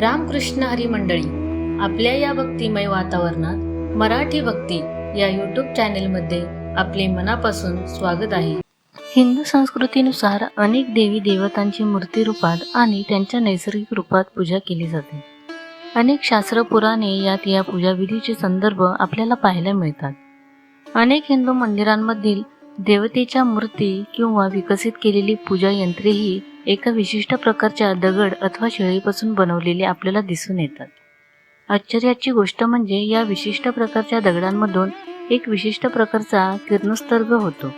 रामकृष्ण हरी मंडळी आपल्या या भक्तिमय वातावरणात मराठी भक्ती या यूट्यूब चॅनेलमध्ये आपले मनापासून स्वागत आहे. हिंदू संस्कृतीनुसार अनेक देवी देवतांची मूर्ती रूपात आणि त्यांच्या नैसर्गिक रूपात पूजा केली जाते. अनेक शास्त्र पुराणे यात या पूजाविधीचे संदर्भ आपल्याला पाहायला मिळतात. अनेक हिंदू मंदिरांमधील देवतेच्या मूर्ती किंवा विकसित केलेली पूजा यंत्रेही एका विशिष्ट प्रकारच्या दगड अथवा शेळीपासून बनवलेले आपल्याला दिसून येतात. आश्चर्याची गोष्ट म्हणजे या विशिष्ट प्रकारच्या दगडांमधून एक विशिष्ट प्रकारचा किरणोत्सर्ग होतो.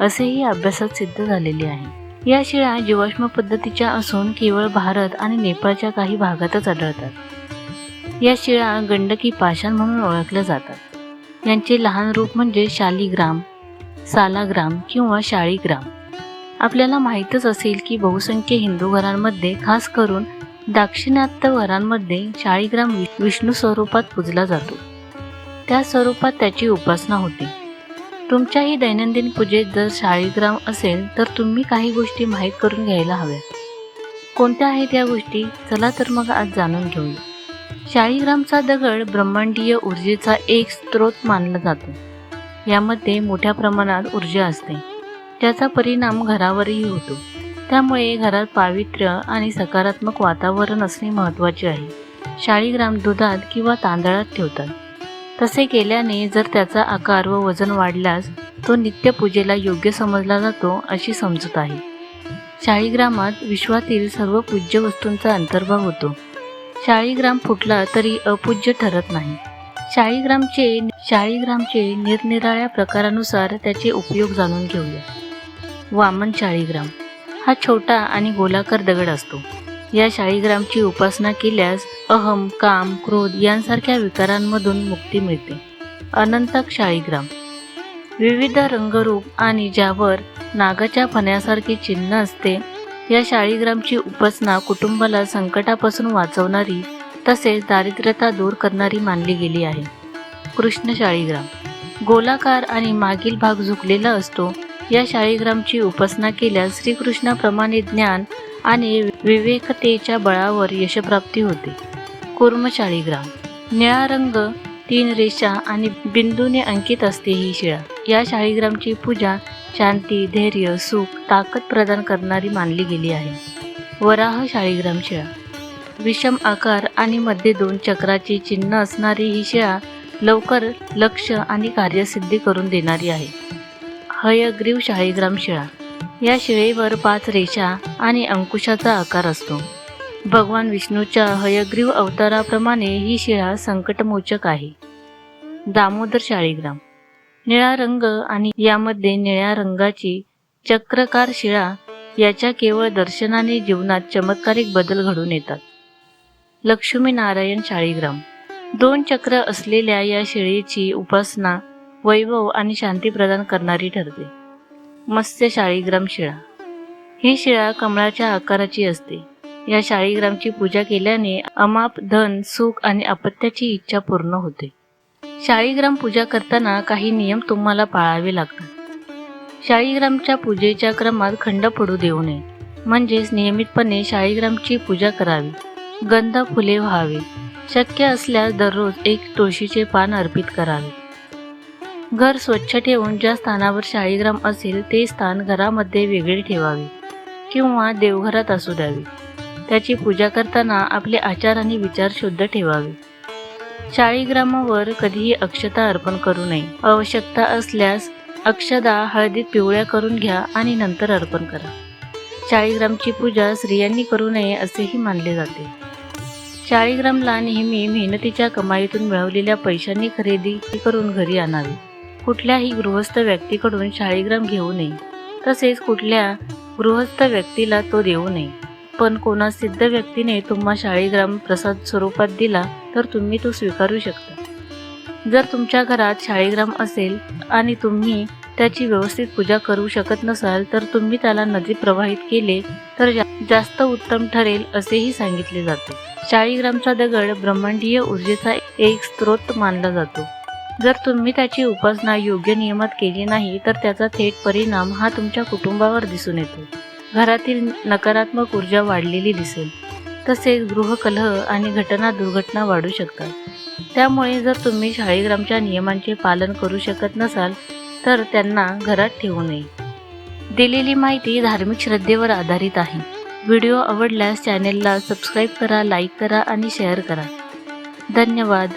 असेही अभ्यासात सिद्ध झालेले आहे. या शिळा जीवाश्म पद्धतीच्या असून केवळ भारत आणि नेपाळच्या काही भागातच आढळतात. या शिळा गंडकी पाषाण म्हणून ओळखल्या जातात. यांचे लहान रूप म्हणजे शालिग्राम सालाग्राम किंवा शाळीग्राम. आपल्याला माहीतच असेल की बहुसंख्य हिंदू घरांमध्ये खास करून दाक्षिणात्य घरांमध्ये शाळीग्राम वि- विष्णू स्वरूपात पूजला जातो. त्या स्वरूपात त्याची उपासना होते. तुमच्याही दैनंदिन पूजेत जर शाळीग्राम असेल तर तुम्ही काही गोष्टी माहीत करून घ्यायला हव्या कोणत्या आहेत या गोष्टी? चला तर मग आज जाणून घेऊया. शाळीग्रामचा दगड ब्रह्मांडीय ऊर्जेचा एक स्रोत मानला जातो. यामध्ये मोठ्या प्रमाणात ऊर्जा असते. त्याचा परिणाम घरावरही होतो. त्यामुळे घरात पावित्र्य आणि सकारात्मक वातावरण असणे महत्त्वाचे आहे. शाळीग्राम दुधात किंवा तांदळात ठेवतात. तसे केल्याने जर त्याचा आकार व वजन वाढल्यास तो नित्यपूजेला योग्य समजला जातो अशी समजूत आहे. शाळीग्रामात विश्वातील सर्व पूज्य वस्तूंचा अंतर्भाव होतो. शाळीग्राम फुटला तरी अपूज्य ठरत नाही. शाळीग्रामचे शाळीग्रामचे निरनिराळ्या प्रकारानुसार त्याचे उपयोग जाणून घेऊया. वामन शाळीग्राम हा छोटा आणि गोलाकार दगड असतो. या शाळीग्रामची उपासना केल्यास अहम काम क्रोध यांसारख्या विकारांमधून मुक्ती मिळते. अनंतक शाळीग्राम विविध रंगरूप आणि ज्यावर नागाच्या फण्यासारखे चिन्ह असते या शाळीग्रामची उपासना कुटुंबाला संकटापासून वाचवणारी तसेच दारिद्र्यता दूर करणारी मानली गेली आहे. कृष्ण शाळीग्राम गोलाकार आणि मागील भाग झुकलेला असतो या शाळीग्रामची उपासना केल्यास श्रीकृष्णाप्रमाणे ज्ञान आणि विवेकतेच्या बळावर यशप्राप्ती होते. कुर्म शाळीग्राम निळा रंग तीन रेषा आणि बिंदूने अंकित असते ही शिळा. या शाळीग्रामची पूजा शांती धैर्य सुख ताकद प्रदान करणारी मानली गेली आहे. वराह शाळीग्राम शिळा. विषम आकार आणि मध्ये दोन चक्राचे चिन्ह असणारी ही शिळा लवकर लक्ष आणि कार्यसिद्धी करून देणारी आहे. हयग्रीव शाळीग्राम शिळा या शिळेवर पाच रेषा आणि अंकुशाचा आकार असतो. भगवान विष्णूच्या हयग्रीव अवताराप्रमाणे ही शिळा संकटमोचक आहे. दामोदर शाळीग्राम. निळा रंग आणि यामध्ये निळ्या रंगाची चक्रकार शिळा याच्या केवळ दर्शनाने जीवनात चमत्कारिक बदल घडून येतात. लक्ष्मीनारायण शाळीग्राम. दोन चक्र असलेल्या या शिळेची उपासना वैभव आणि शांती प्रदान करणारी ठरते. मत्स्य शाळीग्राम शिळा. ही शिळा कमळाच्या आकाराची असते. या शाळीग्रामची पूजा केल्याने अमाप धन सुख आणि अपत्याची इच्छा पूर्ण होते. शाळीग्राम पूजा करताना काही नियम तुम्हाला पाळावे लागतात. शाळीग्रामच्या पूजेच्या क्रमात खंड पडू देऊ नये. म्हणजेच नियमितपणे शाळीग्रामची पूजा करावी. गंध फुले व्हावे. शक्य असल्यास दररोज एक तुळशीचे पान अर्पित करावे. घर स्वच्छ ठेवून ज्या स्थानावर शाळीग्राम असेल ते स्थान घरामध्ये वेगळे ठेवावे किंवा देवघरात असू द्यावे. त्याची पूजा करताना आपले आचार आणि विचार शुद्ध ठेवावे. शाळीग्रामावर कधीही अक्षता अर्पण करू नये. आवश्यकता असल्यास अक्षदा हळदीत पिवळ्या करून घ्या आणि नंतर अर्पण करा. शाळीग्रामची पूजा स्त्रियांनी करू नये असेही मानले जाते. शाळीग्रामला नेहमी मेहनतीच्या कमाईतून मिळवलेल्या पैशांनी खरेदी करून घरी आणावी. कुठल्याही गृहस्थ व्यक्तीकडून शाळीग्राम घेऊ नये. तसेच कुठल्या गृहस्थ व्यक्तीला तो देऊ नये. पण कोणा सिद्ध व्यक्तीने तुम्हा शाळीग्राम प्रसाद स्वरूपात दिला तर तुम्ही तो स्वीकारू शकता. जर तुमच्या घरात शाळीग्राम असेल आणि तुम्ही त्याची व्यवस्थित पूजा करू शकत नसाल तर तुम्ही त्याला नदी प्रवाहित केले तर जा- जास्त उत्तम ठरेल असेही सांगितले जाते. शाळीग्रामचा दगड ब्रह्मांडीय ऊर्जेचा एक स्रोत मानला जातो. जर तुम्ही त्याची उपासना योग्य नियमात केली नाही तर त्याचा थेट परिणाम हा तुमच्या कुटुंबावर दिसून येतो. घरातील नकारात्मक ऊर्जा वाढलेली दिसेल. तसेच गृहकलह आणि घटना दुर्घटना वाढू शकतात. त्यामुळे जर तुम्ही शाळीग्रामच्या नियमांचे पालन करू शकत नसाल तर त्यांना घरात ठेवू नये. दिलेली माहिती धार्मिक श्रद्धेवर आधारित आहे. व्हिडिओ आवडल्यास चॅनेलला सबस्क्राईब करा लाईक करा आणि शेअर करा. धन्यवाद.